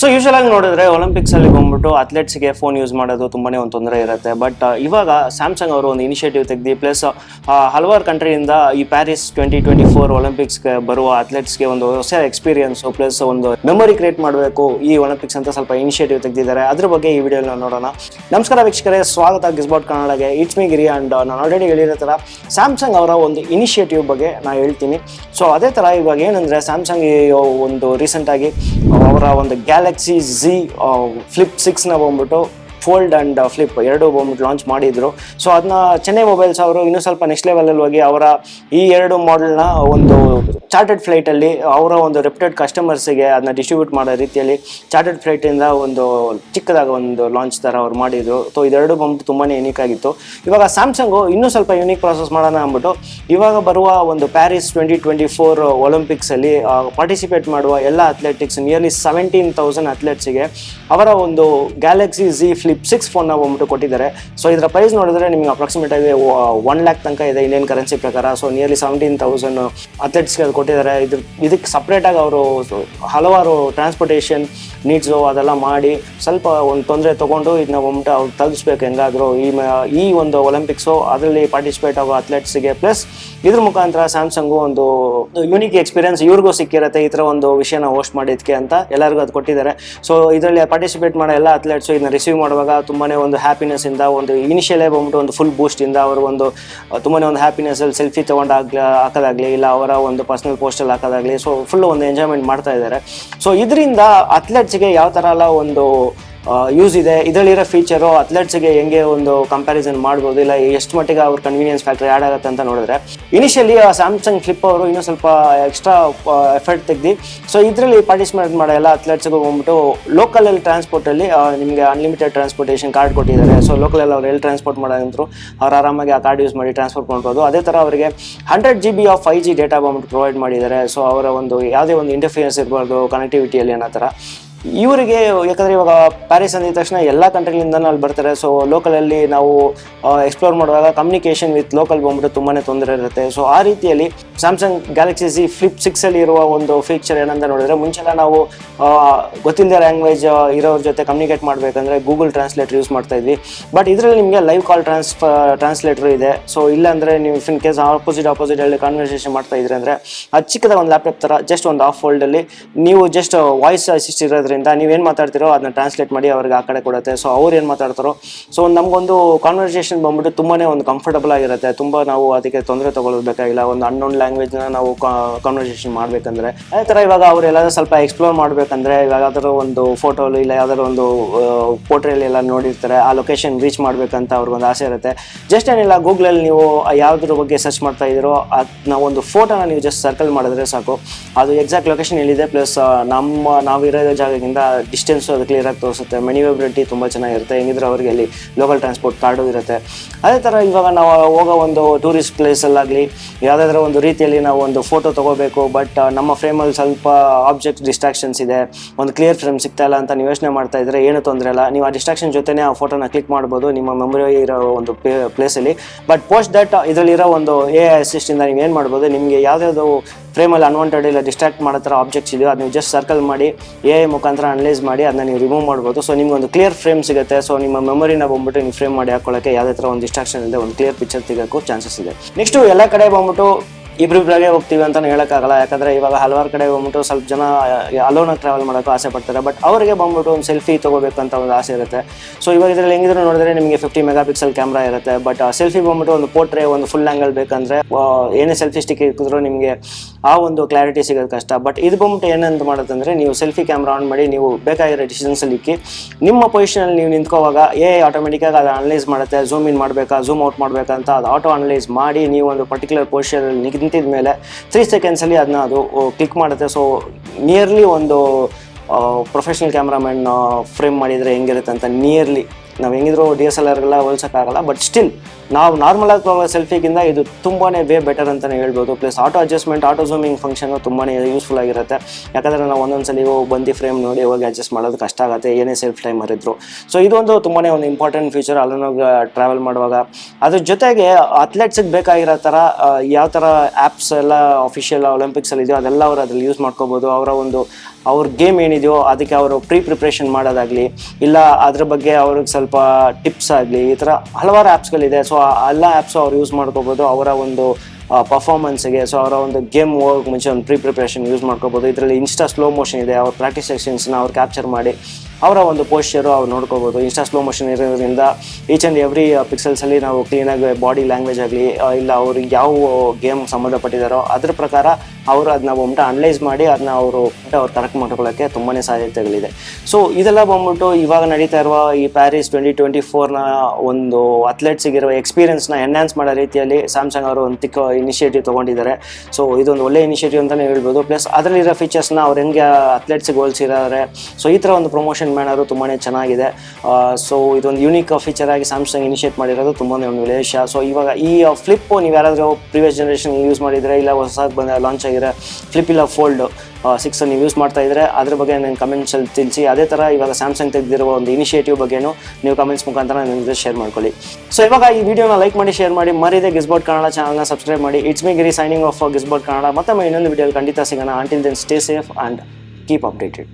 So usual ಆಗಿ ನೋಡಿದ್ರೆ Olympics ಅಲ್ಲಿ ಬಂದ್ಬಿಟ್ಟು ಅಥ್ಲೆಟ್ಸ್ಗೆ ಫೋನ್ ಯೂಸ್ ಮಾಡೋದು ತುಂಬಾನೇ ಒಂದು ತೊಂದರೆ ಇರುತ್ತೆ. ಬಟ್ ಇವಾಗ ಸ್ಯಾಮ್ಸಂಗ್ ಅವರು ಒಂದು ಇನಿಷಿಯೇಟಿವ್ ತೆಗೆದು ಪ್ಲಸ್ ಹಲವಾರು ಕಂಟ್ರಿಯಿಂದ ಈ ಪ್ಯಾರಿಸ್ ಟ್ವೆಂಟಿ ಟ್ವೆಂಟಿ ಫೋರ್ ಒಲಿಂಪಿಕ್ಸ್ಗೆ ಬರುವ ಅಥ್ಲೆಟ್ಸ್ಗೆ ಒಂದು ಹೊಸ ಎಕ್ಸ್ಪೀರಿಯನ್ಸ್ ಪ್ಲಸ್ ಒಂದು ಮೆಮೊರಿ ಕ್ರಿಯೇಟ್ ಮಾಡಬೇಕು ಈ ಒಲಿಂಪಿಕ್ಸ್ ಅಂತ ಸ್ವಲ್ಪ ಇನಿಷಿಯೇಟಿವ್ ತೆಗೆದಿದ್ದಾರೆ. ಅದ್ರ ಬಗ್ಗೆ ಈ ವಿಡಿಯೋ ನೋಡೋಣ. ನಮಸ್ಕಾರ ವೀಕ್ಷಕರೇ, ಸ್ವಾಗತ ಗಿಸ್ಬಾಟ್ ಕನ್ನಡಗೆ. ಇಟ್ಸ್ ಮಿ ಗಿರಿ ಅಂಡ್ ನಾನು ಆಲ್ರೆಡಿ ಹೇಳಿರೋ ಥರ ಸ್ಯಾಮ್ಸಂಗ್ ಅವರ ಒಂದು ಇನಿಷಿಯೇಟಿವ್ ಬಗ್ಗೆ ನಾನು ಹೇಳ್ತೀನಿ. ಸೊ ಅದೇ ಥರ ಇವಾಗ ಏನಂದರೆ ಸ್ಯಾಮ್ಸಂಗ್ ಒಂದು ರೀಸೆಂಟಾಗಿ ಅವರ ಒಂದು ಗ್ಯಾಲಕ್ಸಿ ಝಿ ಫ್ಲಿಪ್ ಸಿಕ್ಸ್ನ ಬಂದ್ಬಿಟ್ಟು ಫೋಲ್ಡ್ ಆ್ಯಂಡ್ ಫ್ಲಿಪ್ ಎರಡು ಬಂದ್ಬಿಟ್ಟು ಲಾಂಚ್ ಮಾಡಿದ್ರು. ಸೊ ಅದನ್ನ ಚೆನ್ನೈ ಮೊಬೈಲ್ಸ್ ಅವರು ಇನ್ನೂ ಸ್ವಲ್ಪ ನೆಕ್ಸ್ಟ್ ಲೆವೆಲಲ್ಲಿ ಹೋಗಿ ಅವರ ಈ ಎರಡು ಮಾಡೆಲ್ನ ಒಂದು ಚಾರ್ಟೆಡ್ ಫ್ಲೈಟಲ್ಲಿ ಅವರ ಒಂದು ರೆಪ್ಯೂಟೆಡ್ ಕಸ್ಟಮರ್ಸಿಗೆ ಅದನ್ನ ಡಿಸ್ಟ್ರಿಬ್ಯೂಟ್ ಮಾಡೋ ರೀತಿಯಲ್ಲಿ ಚಾರ್ಟೆಡ್ ಫ್ಲೈಟಿಂದ ಒಂದು ಚಿಕ್ಕದಾಗಿ ಒಂದು ಲಾಂಚ್ ಥರ ಅವ್ರು ಮಾಡಿದ್ರು. ಸೊ ಇದೆರಡು ಬಂದ್ಬಿಟ್ಟು ತುಂಬಾ ಯುನೀಕ್ ಆಗಿತ್ತು. ಇವಾಗ ಸ್ಯಾಮ್ಸಂಗು ಇನ್ನೂ ಸ್ವಲ್ಪ ಯುನೀಕ್ ಪ್ರಾಸೆಸ್ ಮಾಡೋಣ ಅಂದ್ಬಿಟ್ಟು ಇವಾಗ ಬರುವ ಒಂದು ಪ್ಯಾರಿಸ್ ಟ್ವೆಂಟಿ ಟ್ವೆಂಟಿ ಫೋರ್ ಒಲಿಂಪಿಕ್ಸಲ್ಲಿ ಪಾರ್ಟಿಸಿಪೇಟ್ ಮಾಡುವ ಎಲ್ಲ ಅಥ್ಲೆಟಿಕ್ಸ್ ನಿಯರ್ಲಿ ಸೆವೆಂಟೀನ್ ತೌಸಂಡ್ ಅಥ್ಲೆಟ್ಸಿಗೆ ಅವರ ಒಂದು ಗ್ಯಾಲಕ್ಸಿ ಜಿ ಫ್ಲಿಪ್ ಸಿಕ್ಸ್ ಫೋನ್ನ ಬಂದ್ಬಿಟ್ಟು ಕೊಟ್ಟಿದ್ದಾರೆ. ಸೊ ಇದರ ಪ್ರೈಸ್ ನೋಡಿದ್ರೆ ನಿಮಗೆ ಅಪ್ರಾಕ್ಸಿಮೇಟ್ ಆಗಿ ಒನ್ ಲ್ಯಾಕ್ ತನಕ ಇದೆ ಇಂಡಿಯನ್ ಕರೆನ್ಸಿ ಪ್ರಕಾರ. ಸೊ ನಿಯರ್ಲಿ ಸೆವೆಂಟೀನ್ ತೌಸಂಡ್ ಅಥ್ಲೆಟ್ಸ್ಗೆ ಅದು ಕೊಟ್ಟಿದ್ದಾರೆ. ಇದ್ರ ಇದಕ್ಕೆ ಸಪ್ರೇಟಾಗಿ ಅವರು ಹಲವಾರು ಟ್ರಾನ್ಸ್ಪೋರ್ಟೇಷನ್ ನೀಡ್ಸು ಅದೆಲ್ಲ ಮಾಡಿ ಸ್ವಲ್ಪ ಒಂದು ತೊಂದರೆ ತೊಗೊಂಡು ಇದನ್ನ ಹೋಗ್ಬಿಟ್ಟು ಅವ್ರು ತಲುಪಿಸ್ಬೇಕು ಹೆಂಗಾದ್ರು. ಈ ಈ ಒಂದು ಒಲಿಂಪಿಕ್ಸು ಅದರಲ್ಲಿ ಪಾರ್ಟಿಸಿಪೇಟ್ ಆಗೋ ಅಥ್ಲೆಟ್ಸ್ಗೆ ಪ್ಲಸ್ ಇದ್ರ ಮುಖಾಂತರ ಸ್ಯಾಮ್ಸಂಗು ಒಂದು ಯುನಿಕ್ ಎಕ್ಸ್ಪೀರಿಯನ್ಸ್ ಇವ್ರಿಗೂ ಸಿಕ್ಕಿರತ್ತೆ. ಈ ಥರ ಒಂದು ವಿಷಯನ ಹೋಸ್ಟ್ ಮಾಡಿದ್ಕೆ ಅಂತ ಎಲ್ಲರಿಗೂ ಅದು ಕೊಟ್ಟಿದ್ದಾರೆ. ಸೊ ಇದರಲ್ಲಿ ಪಾರ್ಟಿಸಿಪೇಟ್ ಮಾಡೋ ಎಲ್ಲ ಅಥ್ಲೆಟ್ಸು ಇದನ್ನ ರಿಸೀವ್ ಮಾಡುವಾಗ ತುಂಬಾನೇ ಒಂದು ಹ್ಯಾಪಿನೆಸ್ ಇಂದ, ಒಂದು ಇನಿಷಿಯಲೇ ಬಂದ್ಬಿಟ್ಟು ಒಂದು ಫುಲ್ ಬೂಸ್ಟ್ ಇಂದ ಅವರು ಒಂದು ತುಂಬಾನೇ ಒಂದು ಹ್ಯಾಪಿನೆಸ್ ಅಲ್ಲಿ ಸೆಲ್ಫಿ ತಗೊಂಡು ಹಾಕೋದಾಗ್ಲಿ, ಇಲ್ಲ ಅವರ ಒಂದು ಪರ್ಸನಲ್ ಪೋಸ್ಟಲ್ಲಿ ಹಾಕೋದಾಗ್ಲಿ ಸೊ ಫುಲ್ ಒಂದು ಎಂಜಾಯ್ಮೆಂಟ್ ಮಾಡ್ತಾ ಇದ್ದಾರೆ. ಸೊ ಇದರಿಂದ ಅಥ್ಲೆಟ್ಸ್ಗೆ ಯಾವ ತರ ಎಲ್ಲ ಒಂದು ಯೂಸ್ ಇದೆ. ಇದರಲ್ಲಿರೋ ಫೀಚರು ಅಥ್ಲೆಟ್ಸ್ಗೆ ಹೆಂಗೆ ಒಂದು ಕಂಪ್ಯಾರಿಸನ್ ಮಾಡ್ಬೋದು, ಇಲ್ಲ ಎಷ್ಟು ಮಟ್ಟಿಗೆ ಅವ್ರ ಕನ್ವೀನಿಯನ್ಸ್ ಫ್ಯಾಕ್ಟ್ರಿ ಆ್ಯಡ್ ಆಗುತ್ತೆ ಅಂತ ನೋಡಿದ್ರೆ ಇನಿಷಿಯಲಿ ಸ್ಯಾಮ್ಸಂಗ್ ಫ್ಲಿಪ್ ಅವರು ಇನ್ನೂ ಸ್ವಲ್ಪ ಎಕ್ಸ್ಟ್ರಾ ಎಫರ್ಟ್ ತೆಗ್ದು ಸೊ ಇದರಲ್ಲಿ ಪಾರ್ಟಿಸಿಪೇಟ್ ಮಾಡೋ ಎಲ್ಲ ಅಥ್ಲೆಟ್ಸ್ಗೂ ಹೋಗ್ಬಿಟ್ಟು ಲೋಕಲಲ್ಲಿ ಟ್ರಾನ್ಸ್ಪೋರ್ಟಲ್ಲಿ ನಿಮಗೆ ಅನ್ಲಿಮಿಟೆಡ್ ಟ್ರಾನ್ಸ್ಪೋರ್ಟೇಷನ್ ಕಾರ್ಡ್ ಕೊಟ್ಟಿದ್ದಾರೆ. ಸೊ ಲೋಕಲಲ್ಲಿ ಅವ್ರು ಎಲ್ಲಿ ಟ್ರಾನ್ಸ್ಪೋರ್ಟ್ ಮಾಡೋದಂತರು, ಅವ್ರು ಆರಾಮಾಗಿ ಆ ಕಾರ್ಡ್ ಯೂಸ್ ಮಾಡಿ ಟ್ರಾನ್ಸ್ಪೋರ್ಟ್ ಮಾಡ್ಬೋದು ಅದೇ ಥರ ಅವರಿಗೆ hundred G B of five G data ಬಂದ್ಬಿಟ್ಟು ಪ್ರೊವೈಡ್ ಮಾಡಿದ್ದಾರೆ. ಸೊ ಅವರ ಒಂದು ಯಾವುದೇ ಒಂದು ಇಂಟರ್ಫಿಯನ್ಸ್ ಇರಬಾರ್ದು ಕನೆಕ್ಟಿವಿಟಿಯಲ್ಲಿ ಅನ್ನೋ ಥರ ಇವರಿಗೆ, ಯಾಕಂದ್ರೆ ಇವಾಗ ಪ್ಯಾರಿಸ್ ಅಂದಿದ ತಕ್ಷಣ ಎಲ್ಲ ಕಂಟ್ರಿಗಳಿಂದ ಅಲ್ಲಿ ಬರ್ತಾರೆ. ಸೊ ಲೋಕಲಲ್ಲಿ ನಾವು ಎಕ್ಸ್ಪ್ಲೋರ್ ಮಾಡುವಾಗ ಕಮ್ಯುನಿಕೇಷನ್ ವಿತ್ ಲೋಕಲ್ ಬಂದ್ಬಿಟ್ಟು ತುಂಬಾ ತೊಂದರೆ ಇರುತ್ತೆ. ಸೊ ಆ ರೀತಿಯಲ್ಲಿ ಸ್ಯಾಮ್ಸಂಗ್ ಗ್ಯಾಲಕ್ಸಿ ಸಿ ಫ್ಲಿಪ್ ಸಿಕ್ಸಲ್ಲಿ ಇರುವ ಒಂದು ಫೀಚರ್ ಏನಂತ ನೋಡಿದ್ರೆ, ಮುಂಚೆಲ್ಲ ನಾವು ಗೊತ್ತಿಲ್ಲದ ಲ್ಯಾಂಗ್ವೇಜ್ ಇರೋರ ಜೊತೆ ಕಮ್ಯುನಿಕೇಟ್ ಮಾಡಬೇಕಂದ್ರೆ ಗೂಗಲ್ ಟ್ರಾನ್ಸ್ಲೇಟರ್ ಯೂಸ್ ಮಾಡ್ತಾ ಇದ್ವಿ. ಬಟ್ ಇದರಲ್ಲಿ ನಿಮಗೆ ಲೈವ್ ಕಾಲ್ ಟ್ರಾನ್ಸ್ ಟ್ರಾನ್ಸ್ಲೇಟರ್ ಇದೆ. ಸೊ ಇಲ್ಲಾಂದರೆ ನೀವು ಇನ್ ಕೇಸ್ ಆಪೋಸಿಟ್ ಆಪೋಸಿಟ್ ಅಲ್ಲಿ ಕಾನ್ವರ್ಸೇಷನ್ ಮಾಡ್ತಾ ಇದ್ರೆ ಅಂದ್ರೆ ಅದು ಚಿಕ್ಕದಾಗ ಒಂದು ಲ್ಯಾಪ್ಟಾಪ್ ತರ ಜಸ್ಟ್ ಒಂದು ಆಫ್ ಅಲ್ಲಿ, ನೀವು ಜಸ್ಟ್ ವಾಯ್ಸ್ ಅಸಿಸ್ಟ್ ಇರೋದ್ರಿಂದ ನೀವೇನು ಮಾತಾಡ್ತಿರೋ ಅದನ್ನ ಟ್ರಾನ್ಸ್ಲೇಟ್ ಮಾಡಿ ಅವ್ರಿಗೆ ಆ ಕಡೆ ಕೊಡುತ್ತೆ. ಸೊ ಅವ್ರು ಏನು ಮಾತಾಡ್ತಾರೋ ಸೊ ನಮಗೊಂದು ಕಾನ್ವರ್ಸೇಷನ್ ಬಂದ್ಬಿಟ್ಟು ತುಂಬಾ ಒಂದು ಕಂಫರ್ಟಬಲ್ ಆಗಿರುತ್ತೆ. ತುಂಬ ನಾವು ಅದಕ್ಕೆ ತೊಂದರೆ ತೊಗೊಳ್ಬೇಕಾಗಿಲ್ಲ. ಬೇಕಾಗಿಲ್ಲ ಒಂದು ಅನ್ನೋನ್ ಲ್ಯಾಂಗ್ವೇಜ್ನ ನಾವು ಕಾನ್ವರ್ಸೇಷನ್ ಮಾಡಬೇಕಂದ್ರೆ. ಅದೇ ಥರ ಇವಾಗ ಅವ್ರು ಎಲ್ಲಾದ್ರೂ ಸ್ವಲ್ಪ ಎಕ್ಸ್ಪ್ಲೋರ್ ಮಾಡಬೇಕಂದ್ರೆ ಇವಾಗ ಯಾವ್ದಾದ್ರು ಒಂದು ಫೋಟೋಲಿ ಇಲ್ಲ ಯಾವ್ದಾದ್ರು ಒಂದು ಪೋಟ್ರೇಲಿ ಎಲ್ಲ ನೋಡಿರ್ತಾರೆ. ಆ ಲೊಕೇಶನ್ ರೀಚ್ ಮಾಡಬೇಕಂತ ಅವ್ರಿಗೊಂದು ಆಸೆ ಇರುತ್ತೆ. ಜಸ್ಟ್ ಏನಿಲ್ಲ ಗೂಗಲಲ್ಲಿ ನೀವು ಯಾವುದ್ರ ಬಗ್ಗೆ ಸರ್ಚ್ ಮಾಡ್ತಾ ಇದ್ದೀರೋ ನಾವು ಒಂದು ಫೋಟೋನ ನೀವು ಜಸ್ಟ್ ಸರ್ಕಲ್ ಮಾಡಿದ್ರೆ ಸಾಕು. ಅದು ಎಕ್ಸಾಕ್ಟ್ ಲೊಕೇಶನ್ ಎಲ್ಲಿದೆ ಪ್ಲಸ್ ನಮ್ಮ ನಾವಿರೋ ಜಾಗದಿಂದ ಡಿಸ್ಟೆನ್ಸು ಅದು ಕ್ಲಿಯರ್ ಆಗಿ ತೋರಿಸುತ್ತೆ. ಮೆನಿವೇಬಿಲಿಟಿ ತುಂಬ ಚೆನ್ನಾಗಿರುತ್ತೆ. ಹೆಂಗಿದ್ರೆ ಅವರಿಗೆ ಅಲ್ಲಿ ಲೋಕಲ್ ಟ್ರಾನ್ಸ್ಪೋರ್ಟ್ ಕಾರ್ಡು ಇರುತ್ತೆ. ಅದೇ ಥರ ಇವಾಗ ನಾವು ಹೋಗೋ ಒಂದು ಟೂರಿಸ್ಟ್ ಪ್ಲೇಸಲ್ಲಾಗಲಿ ಯಾವುದಾದ್ರೂ ಒಂದು ರೀತಿಯಲ್ಲಿ ನಾವು ಒಂದು ಫೋಟೋ ತಗೋಬೇಕು ಬಟ್ ನಮ್ಮ ಫ್ರೇಮಲ್ಲಿ ಸ್ವಲ್ಪ ಆಬ್ಜೆಕ್ಟ್ ಡಿಸ್ಟ್ರಾಕ್ಷನ್ಸ್ ಇದೆ, ಒಂದು ಕ್ಲಿಯರ್ ಫ್ರೇಮ್ ಸಿಗ್ತಾ ಇಲ್ಲ ಅಂತ ನೀವು ಯೋಚನೆ ಮಾಡ್ತಾ ಇದ್ರೆ ಏನು ತೊಂದರೆ ಇಲ್ಲ. ನೀವು ಆ ಡಿಸ್ಟ್ರಾಕ್ಷನ್ ಜೊತೆನೇ ಆ ಫೋಟೋನ ಕ್ಲಿಕ್ ಮಾಡ್ಬೋದು, ನಿಮ್ಮ ಮೆಮೊರಿ ಇರೋ ಒಂದು ಪ್ಲೇಸಲ್ಲಿ ಬಟ್ ಪೋಸ್ಟ್ ದಟ್ ಇದರಲ್ಲಿರೋ ಒಂದು ಎ ಐ ಅಸಿಸ್ಟಿಂದ ನೀವು ಏನು ಮಾಡ್ಬೋದು, ನಿಮಗೆ ಯಾವುದ್ಯಾವುದು ಫ್ರೇಮಲ್ಲಿ ಅನ್ವಾಂಟೆಡ್ ಇಲ್ಲ ಡಿಸ್ಟ್ರಾಕ್ಟ್ ಮಾಡೋ ಥರ ಆಬ್ಜೆಕ್ಟ್ಸ್ ಇದೆಯೋ ಅದನ್ನ ಜಸ್ಟ್ ಸರ್ಕಲ್ ಮಾಡಿ ಎ ಐ ಮುಖಾಂತರ ಅನಲೈಸ್ ಮಾಡಿ ಅದನ್ನ ನೀವು ರಿಮೂವ್ ಮಾಡ್ಬೋದು. ಸೊ ನಿಮ್ಗೆ ಒಂದು ಕ್ಲಿಯರ್ ಫ್ರೇಮ್ ಸಿಗುತ್ತೆ. ಸೊ ನಿಮ್ಮ ಮೆಮೊರಿನ ಬಂದ್ಬಿಟ್ಟು ನೀವು ಫ್ರೇಮ್ ಮಾಡಿ ಹಾಕೊಳ್ಳೋಕ್ಕೆ ಯಾವುದೇ ಥರ ಒಂದು ಡಿಸ್ಟ್ರಾಕ್ಷನ್ ಇದೆ ಒಂದು ಕ್ಲಿಯರ್ ಪಿಕ್ಚರ್ ತೆಗೋಕ್ಕೂ ಚಾನ್ಸಸ್ ಇದೆ. ನೆಕ್ಸ್ಟು ಎಲ್ಲ ಕಡೆ ಬಂದ್ಬಿಟ್ಟು ಇಬ್ರಿಬ್ರಾಗೆ ಹೋಗ್ತೀವಿ ಅಂತ ಹೇಳೋಕ್ಕಾಗಲ್ಲ. ಯಾಕಂದ್ರೆ ಇವಾಗ ಹಲವಾರು ಕಡೆ ಬಂದ್ಬಿಟ್ಟು ಸ್ವಲ್ಪ ಜನ ಅಲೋನ ಟ್ರಾವೆಲ್ ಮಾಡೋಕ್ಕೂ ಆಸೆ ಪಡ್ತಾರೆ. ಬಟ್ ಅವರಿಗೆ ಬಂದ್ಬಿಟ್ಟು ಒಂದು ಸೆಲ್ಫಿ ತಗೋಬೇಕು ಅಂತ ಒಂದು ಆಸೆ ಇರುತ್ತೆ. ಸೊ ಇವಾಗ ಇದರಲ್ಲಿ ಹೆಂಗಿದ್ರು ನೋಡಿದ್ರೆ ನಿಮಗೆ ಫಿಫ್ಟಿ ಮೆಗಾ ಪಿಕ್ಸೆಲ್ ಕ್ಯಾಮ್ರಾ ಇರುತ್ತೆ ಬಟ್ ಸೆಲ್ಫಿ ಬಂದ್ಬಿಟ್ಟು ಒಂದು ಪೋಟ್ರೆ ಒಂದು ಫುಲ್ ಆ್ಯಂಗಲ್ ಬೇಕಂದ್ರೆ ಏನೇ ಸೆಲ್ಫಿ ಸ್ಟಿಕ್ ಇಕ್ಕಿದ್ರು ನಿಮಗೆ ಆ ಒಂದು ಕ್ಲಾರಿಟಿ ಸಿಗೋದು ಕಷ್ಟ. ಬಟ್ ಇದು ಬಂದ್ಬಿಟ್ಟು ಏನಂತ ಮಾಡುತ್ತಂದ್ರೆ ನೀವು ಸೆಲ್ಫಿ ಕ್ಯಾಮ್ರಾ ಆನ್ ಮಾಡಿ, ನೀವು ಬೇಕಾಗಿರೋ ಡಿಸಿಷನ್ಸ್ ಅಲ್ಲಿ ಇಕ್ಕಿ. ನಿಮ್ಮ ಪೊಸಿಷನಲ್ಲಿ ನೀವು ನಿಂತ್ಕೋವಾಗ ಏ ಆಟೋಮೆಟಿಕಾಗಿ ಅದು ಅನಲೈಸ್ ಮಾಡುತ್ತೆ. ಝೂಮ್ ಇನ್ ಮಾಡಬೇಕಾ? ಝೂಮ್ ಔಟ್ ಮಾಡಬೇಕಂತ ಅದು ಆಟೋ ಅನಲೈಸ್ ಮಾಡಿ, ನೀವು ಒಂದು ಪರ್ಟಿಕ್ಯುಲರ್ ಪೊಸಿಷನಲ್ಲಿ ನಿಂತಿದ ಮೇಲೆ ತ್ರೀ ಸೆಕೆಂಡ್ಸಲ್ಲಿ ಅದನ್ನ ಅದು ಕ್ಲಿಕ್ ಮಾಡುತ್ತೆ. ಸೊ ನಿಯರ್ಲಿ ಒಂದು ಪ್ರೊಫೆಷ್ನಲ್ ಕ್ಯಾಮ್ರಾಮನ್ ಫ್ರೇಮ್ ಮಾಡಿದರೆ ಹೆಂಗಿರುತ್ತೆ ಅಂತ ನಿಯರ್ಲಿ ನಾವು ಹೆಂಗಿದ್ರು ಡಿ ಎಸ್ ಎಲ್ ಆರ್ಗೆಲ್ಲ ಹೋಲ್ಸೋಕ್ಕಾಗಲ್ಲ ಬಟ್ ಸ್ಟಿಲ್ ನಾವು ನಾರ್ಮಲ್ ಆಗಿ ತಗೊಳ್ಳೋ ಸೆಲ್ಫಿಗಿಂತ ಇದು ತುಂಬಾ ವೇ ಬೆಟರ್ ಅಂತಲೇ ಹೇಳ್ಬೋದು. Plus auto adjustment auto zooming function ತುಂಬಾ ಯೂಸ್ಫುಲ್ ಆಗಿರುತ್ತೆ. ಯಾಕಂದರೆ ನಾವು ಒಂದೊಂದ್ಸಲಿ ಬಂದು ಫ್ರೇಮ್ ನೋಡಿ ಹೋಗಿ ಅಡ್ಜಸ್ಟ್ ಮಾಡೋದು ಕಷ್ಟ ಆಗುತ್ತೆ, ಏನೇ ಸೆಲ್ಫ್ ಟೈಮರ್ ಇದ್ರು ಸೊ ಇದೊಂದು ತುಂಬಾ ಒಂದು ಇಂಪಾರ್ಟೆಂಟ್ ಫೀಚರ್ ಅಲ್ಲೋಗಿ ಟ್ರಾವೆಲ್ ಮಾಡುವಾಗ. ಅದ್ರ ಜೊತೆಗೆ ಅಥ್ಲೆಟ್ಸಿಗೆ ಬೇಕಾಗಿರೋ ಥರ ಯಾವ ಥರ ಆ್ಯಪ್ಸ್ ಎಲ್ಲ ಅಫಿಷಿಯಲ್ ಒಲಿಂಪಿಕ್ಸಲ್ಲಿ ಇದೆಯೋ ಅದೆಲ್ಲ ಅವರು ಅದ್ರಲ್ಲಿ ಯೂಸ್ ಮಾಡ್ಕೋಬೋದು. ಅವರ ಒಂದು, ಅವ್ರ ಗೇಮ್ ಏನಿದೆಯೋ ಅದಕ್ಕೆ ಅವರು ಪ್ರೀ ಪ್ರಿಪ್ರೇಷನ್ ಮಾಡೋದಾಗಲಿ, ಇಲ್ಲ ಅದ್ರ ಬಗ್ಗೆ ಅವ್ರಿಗೆ ಸ್ವಲ್ಪ ಟಿಪ್ಸ್ ಆಗಲಿ, ಈ ಥರ ಹಲವಾರು ಆ್ಯಪ್ಸ್ಗಳಿದೆ ಸೊ ಎಲ್ಲ ಆ್ಯಪ್ಸು ಅವ್ರು ಯೂಸ್ ಮಾಡ್ಕೋಬೋದು. ಅವರ ಒಂದು ಪರ್ಫಾರ್ಮೆನ್ಸ್ಗೆ ಸೊ ಅವರ ಒಂದು ಗೇಮ್ ಹೋಗೋಕೆ ಮುಂಚೆ ಒಂದು ಪ್ರೀ ಪ್ರಿಪ್ರೇಷನ್ ಯೂಸ್ ಮಾಡ್ಕೋಬೋದು. ಇದರಲ್ಲಿ ಇನ್ಸ್ಟಾ ಸ್ಲೋ ಮೋಷನ್ ಇದೆ. ಅವ್ರ ಪ್ರಾಕ್ಟೀಸ್ ಸೆಕ್ಷನ್ಸ್ನ ಅವ್ರು ಕ್ಯಾಪ್ಚರ್ ಮಾಡಿ ಅವರ ಒಂದು ಪೋಸ್ಚರು ಅವ್ರು ನೋಡ್ಕೋಬೋದು. ಇನ್ಸ್ಟಾ ಸ್ಲೋ ಮೋಷನ್ ಇರೋದ್ರಿಂದ ಈಚ್ ಆ್ಯಂಡ್ ಎವ್ರಿ ಪಿಕ್ಸೆಲ್ಸಲ್ಲಿ ನಾವು ಕ್ಲೀನಾಗಿ ಬಾಡಿ ಲ್ಯಾಂಗ್ವೇಜ್ ಆಗಲಿ ಇಲ್ಲ ಅವ್ರಿಗೆ ಯಾವ ಗೇಮ್ ಸಂಬಂಧಪಟ್ಟಿದ್ದಾರೋ ಅದ್ರ ಪ್ರಕಾರ ಅವರು ಅದನ್ನ ಬಂದ್ಬಿಟ್ಟು ಅನಲೈಸ್ ಮಾಡಿ ಅದನ್ನ ಅವರು ಅವ್ರು ಕರೆಕ್ಟ್ ಮಾಡ್ಕೊಳ್ಳೋಕ್ಕೆ ತುಂಬಾ ಸಾಧ್ಯತೆಗಳಿದೆ. ಸೊ ಇದೆಲ್ಲ ಬಂದ್ಬಿಟ್ಟು ಇವಾಗ ನಡೀತಾ ಇರುವ ಈ ಪ್ಯಾರಿಸ್ ಟ್ವೆಂಟಿ ಟ್ವೆಂಟಿ ಫೋರ್ನ ಒಂದು ಅಥ್ಲೆಟ್ಸಿಗಿರುವ ಎಕ್ಸ್ಪೀರಿಯನ್ಸ್ನ ಎನ್ಹಾನ್ಸ್ ಮಾಡೋ ರೀತಿಯಲ್ಲಿ ಸ್ಯಾಮ್ಸಂಗ್ ಅವರು ಒಂದು ತಿಕ್ಕ ಇನಿಷಿಯೇಟಿವ್ ತೊಗೊಂಡಿದ್ದಾರೆ. ಸೊ ಇದೊಂದು ಒಳ್ಳೆ ಇನಿಷಿಯೇಟಿವ್ ಅಂತಲೇ ಹೇಳ್ಬೋದು. ಪ್ಲಸ್ ಅದರಲ್ಲಿರೋ ಫೀಚರ್ಸ್ನ ಅವ್ರು ಹೆಂಗೆ ಅಥ್ಲೆಟ್ಸಿಗೆ ಹೋಲಿಸಿದ್ದಾರೆ ಸೊ ಈ ಥರ ಒಂದು ಪ್ರಮೋಷನ್ ಮ್ಯಾನರು ತುಂಬಾ ಚೆನ್ನಾಗಿದೆ. ಸೊ ಇದೊಂದು ಯೂನಿಕ್ ಫೀಚರ್ ಆಗಿ ಸ್ಯಾಮ್ಸಂಗ್ ಇನಿಷಿಯೇಟ್ ಮಾಡಿರೋದು ತುಂಬಾ ಒಂದು ವಿಶೇಷ ಸೊ ಇವಾಗ ಈ ಫ್ಲಿಪ್ಪು ನೀವು ಯಾರಾದರೂ ಪ್ರಿವಿಯಸ್ ಜನ್ರೇಷನ್ ಯೂಸ್ ಮಾಡಿದರೆ ಇಲ್ಲ ಹೊಸದಾಗಿ ಬಂದ ಲಾಂಚ್ ಆಗಿರೋ ಫ್ಲಿಪ್ ಇಲ್ಲ ಫೋಲ್ಡ್ ಸಿಕ್ಸ್ ನೀವು ಯೂಸ್ ಮಾಡ್ತಾ ಇದ್ರೆ ಅದ್ರ ಬಗ್ಗೆ ನನ್ನ ಕಮೆಂಟ್ಸಲ್ಲಿ ತಿಳಿಸಿ. ಅದೇ ಥರ ಇವಾಗ ಸ್ಯಾಮ್ಸಂಗ್ ತೆಗೆದಿರುವ ಒಂದು ಇನಿಷಿಯೇಟಿವ್ ಬಗ್ಗೆನೂ ನೀವು ಕಮೆಂಟ್ಸ್ ಮುಖಾಂತರ ನನ್ನ ಜೊತೆ ಶೇರ್ ಮಾಡ್ಕೊಳ್ಳಿ. ಸೊ ಇವಾಗ ಈ ವಿಡಿಯೋನ ಲೈಕ್ ಮಾಡಿ ಶೇರ್ ಮಾಡಿ, ಮರಿದೆ ಗಿಸ್ಬೋರ್ಡ್ ಕನ್ನಡ ಚಾನಲ್ನ ಸಬ್ಸ್ಕ್ರೈಬ್ ಮಾಡಿ. It's me Giri signing off Gizbot Kannada ಮತ್ತೊಮ್ಮೆ ಇನ್ನೊಂದು ವಿಡಿಯೋ ಖಂಡಿತ ಸಿಗೋಣ. Until then stay safe and keep updated